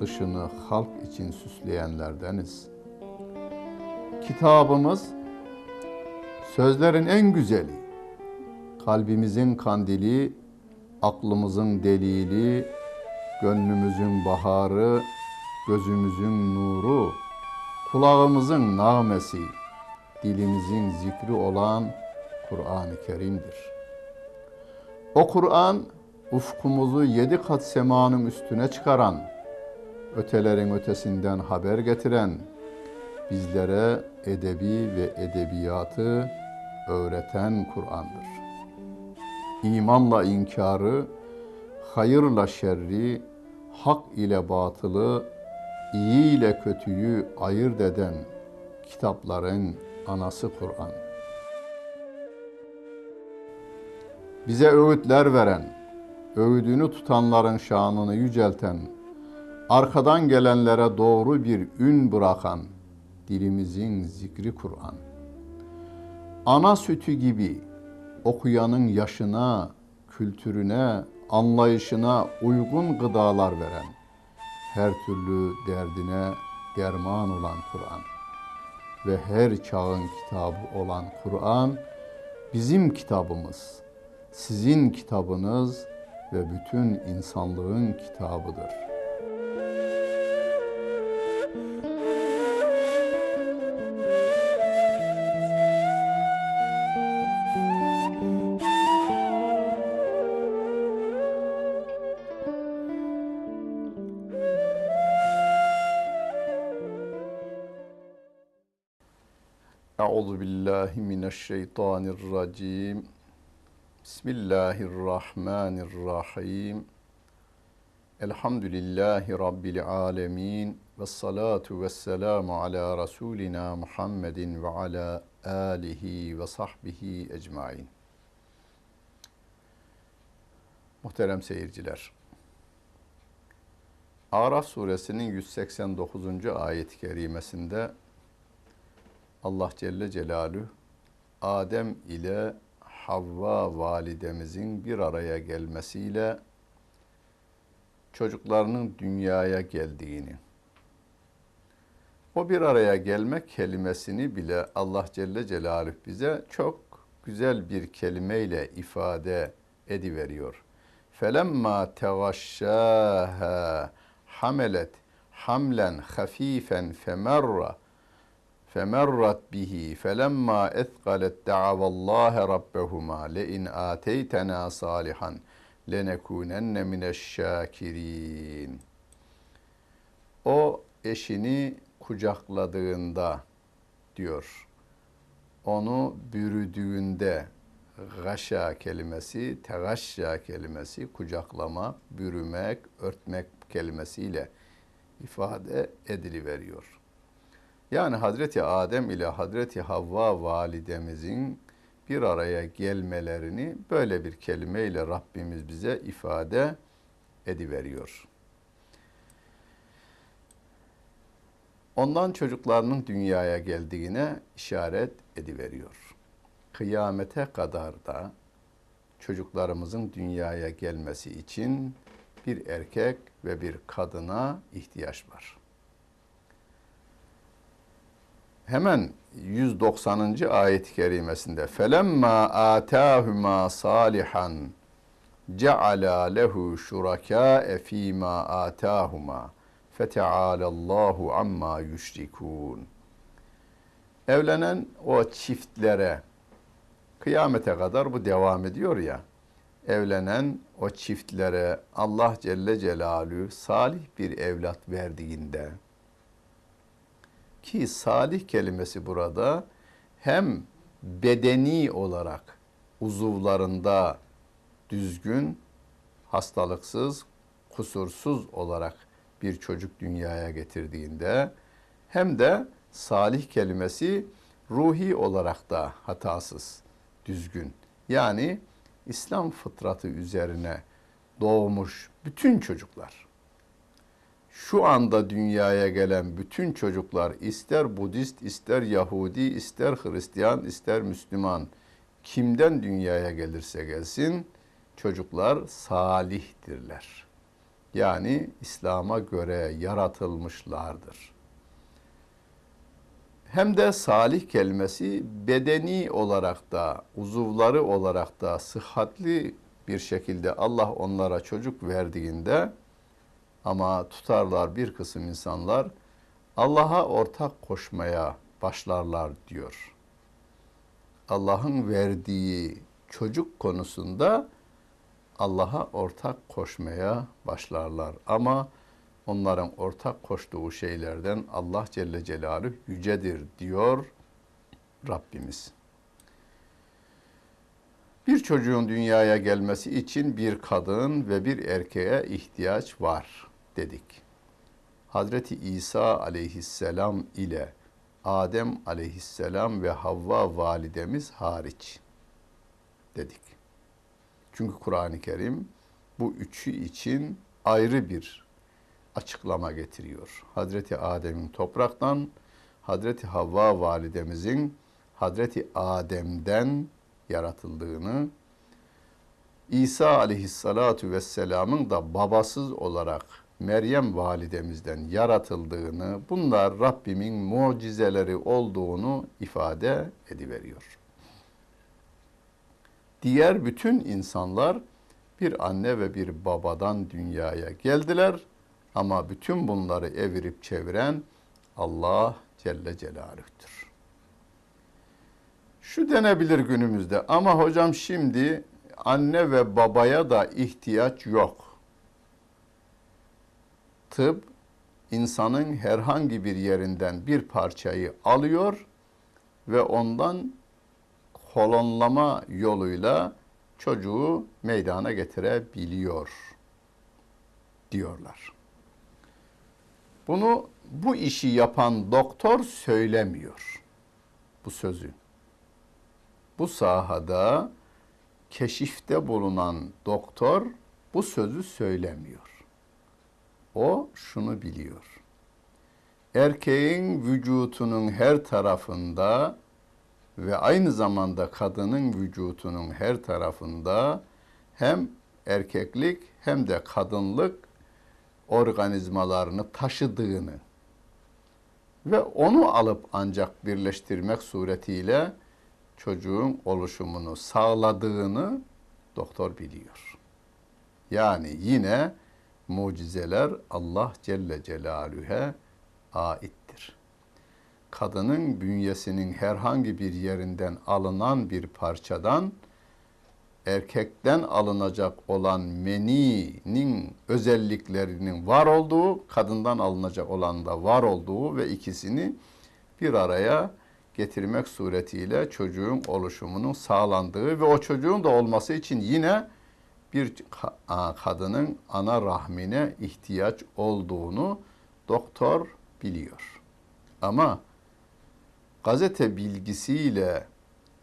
dışını halk için süsleyenlerdeniz. Kitabımız sözlerin en güzeli, kalbimizin kandili, aklımızın delili, gönlümüzün baharı, gözümüzün nuru, kulağımızın nağmesi, dilimizin zikri olan Kur'an-ı Kerim'dir. O Kur'an ufkumuzu yedi kat semanın üstüne çıkaran, ötelerin ötesinden haber getiren, bizlere edebi ve edebiyatı öğreten Kur'an'dır. İmanla inkarı, hayırla şerri, hak ile batılı, iyi ile kötüyü ayırt eden kitapların anası Kur'an. Bize öğütler veren, öğüdünü tutanların şanını yücelten, arkadan gelenlere doğru bir ün bırakan dilimizin zikri Kur'an. Ana sütü gibi okuyanın yaşına, kültürüne, anlayışına uygun gıdalar veren, her türlü derdine derman olan Kur'an ve her çağın kitabı olan Kur'an bizim kitabımız, sizin kitabınız ve bütün insanlığın kitabıdır. Euzu billahi mineşşeytanirracim. Bismillahirrahmanirrahim. Elhamdülillahi Rabbil alemin. Ve salatu ve selamu ala Resulina Muhammedin ve ala alihi ve sahbihi ecmain. Muhterem seyirciler. Araf suresinin 189. ayet-i kerimesinde Allah Celle Celaluhu Adem ile Havva validemizin bir araya gelmesiyle çocuklarının dünyaya geldiğini, o bir araya gelmek kelimesini bile Allah Celle Celaluhu bize çok güzel bir kelimeyle ifade ediveriyor. Felemma tegaşşâhâ hamelet hamlen hafifen femerra femerrat bihi felemma ethqalet da'avallaha rabbehuma le in ateytena salihan lenekunenne mineşşakirin. O eşini kucakladığında diyor. Onu bürüdüğünde gaşa kelimesi, tegaşşa kelimesi kucaklamak, bürümek, örtmek kelimesiyle ifade ediliveriyor. Yani Hazreti Adem ile Hazreti Havva validemizin bir araya gelmelerini böyle bir kelimeyle Rabbimiz bize ifade ediveriyor. Ondan çocuklarının dünyaya geldiğine işaret ediveriyor. Kıyamete kadar da çocuklarımızın dünyaya gelmesi için bir erkek ve bir kadına ihtiyaç var. Hemen 190. ayet-i kerimesinde felemma atahuma salihan ceala lehu şuraka fîmâ atahuma feteâlallâhu amma yüşrikûn. Evlenen o çiftlere kıyamete kadar bu devam ediyor ya. Evlenen o çiftlere Allah Celle Celaluhu salih bir evlat verdiğinde ki salih kelimesi burada hem bedeni olarak uzuvlarında düzgün, hastalıksız, kusursuz olarak bir çocuk dünyaya getirdiğinde hem de salih kelimesi ruhi olarak da hatasız, düzgün. Yani İslam fıtratı üzerine doğmuş bütün çocuklar. Şu anda dünyaya gelen bütün çocuklar ister Budist, ister Yahudi, ister Hristiyan, ister Müslüman kimden dünyaya gelirse gelsin çocuklar salihtirler. Yani İslam'a göre yaratılmışlardır. Hem de salih kelimesi bedeni olarak da, uzuvları olarak da sıhhatli bir şekilde Allah onlara çocuk verdiğinde ama tutarlar bir kısım insanlar Allah'a ortak koşmaya başlarlar diyor. Allah'ın verdiği çocuk konusunda Allah'a ortak koşmaya başlarlar. Ama onların ortak koştuğu şeylerden Allah Celle Celaluhu yücedir diyor Rabbimiz. Bir çocuğun dünyaya gelmesi için bir kadın ve bir erkeğe ihtiyaç var dedik. Hazreti İsa aleyhisselam ile Adem aleyhisselam ve Havva validemiz hariç dedik. Çünkü Kur'an-ı Kerim bu üçü için ayrı bir açıklama getiriyor. Hazreti Adem'in topraktan, Hazreti Havva validemizin Hazreti Adem'den yaratıldığını, İsa aleyhissalatu vesselamın da babasız olarak Meryem validemizden yaratıldığını, bunlar Rabbimin mucizeleri olduğunu ifade ediveriyor. Diğer bütün insanlar bir anne ve bir babadan dünyaya geldiler ama bütün bunları evirip çeviren Allah Celle Celaluh'tür. Şu denebilir günümüzde ama hocam şimdi anne ve babaya da ihtiyaç yok tıp insanın herhangi bir yerinden bir parçayı alıyor ve ondan kolonlama yoluyla çocuğu meydana getirebiliyor diyorlar. Bunu bu işi yapan doktor söylemiyor bu sözü. Bu sahada keşifte bulunan doktor bu sözü söylemiyor. O şunu biliyor. Erkeğin vücutunun her tarafında ve aynı zamanda kadının vücutunun her tarafında hem erkeklik hem de kadınlık organizmalarını taşıdığını ve onu alıp ancak birleştirmek suretiyle çocuğun oluşumunu sağladığını doktor biliyor. Yani yine mucizeler Allah Celle Celaluhu'ya aittir. Kadının bünyesinin herhangi bir yerinden alınan bir parçadan erkekten alınacak olan meninin özelliklerinin var olduğu, kadından alınacak olan da var olduğu ve ikisini bir araya getirmek suretiyle çocuğun oluşumunun sağlandığı ve o çocuğun da olması için yine bir kadının ana rahmine ihtiyaç olduğunu doktor biliyor. Ama gazete bilgisiyle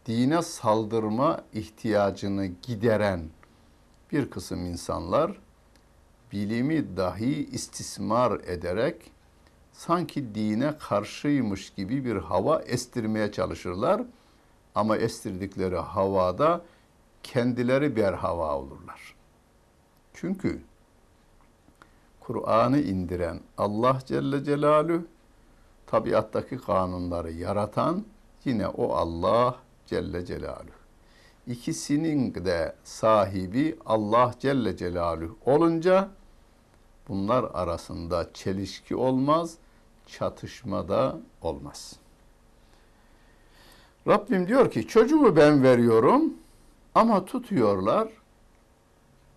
dine saldırma ihtiyacını gideren bir kısım insanlar bilimi dahi istismar ederek sanki dine karşıymış gibi bir hava estirmeye çalışırlar. Ama estirdikleri havada kendileri berhava olurlar. Çünkü Kur'an'ı indiren Allah Celle Celaluhu tabiattaki kanunları yaratan yine o Allah Celle Celaluhu. İkisinin de sahibi Allah Celle Celaluhu olunca bunlar arasında çelişki olmaz, çatışma da olmaz. Rabbim diyor ki çocuğu ben veriyorum ama tutuyorlar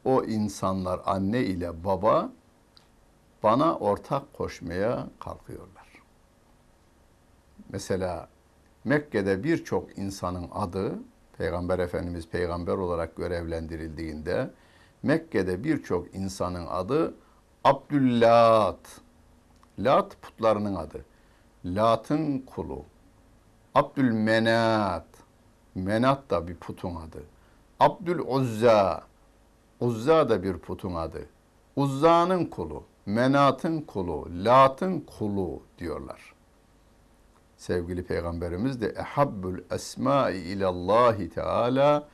o insanlar anne ile baba bana ortak koşmaya kalkıyorlar. Mesela Mekke'de birçok insanın adı Peygamber Efendimiz peygamber olarak görevlendirildiğinde Mekke'de birçok insanın adı Abdüllat. Lat putlarının adı. Lat'ın kulu. Abdülmenat. Menat da bir putun adı. Abdül Uzza. Uzza da bir putun adı. Uzza'nın kulu, Menat'ın kulu, Lat'ın kulu diyorlar. Sevgili Peygamberimiz de ehabbül esmai ilallahi teala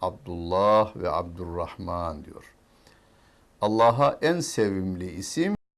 Abdullah ve Abdurrahman diyor. Allah'a en sevimli isim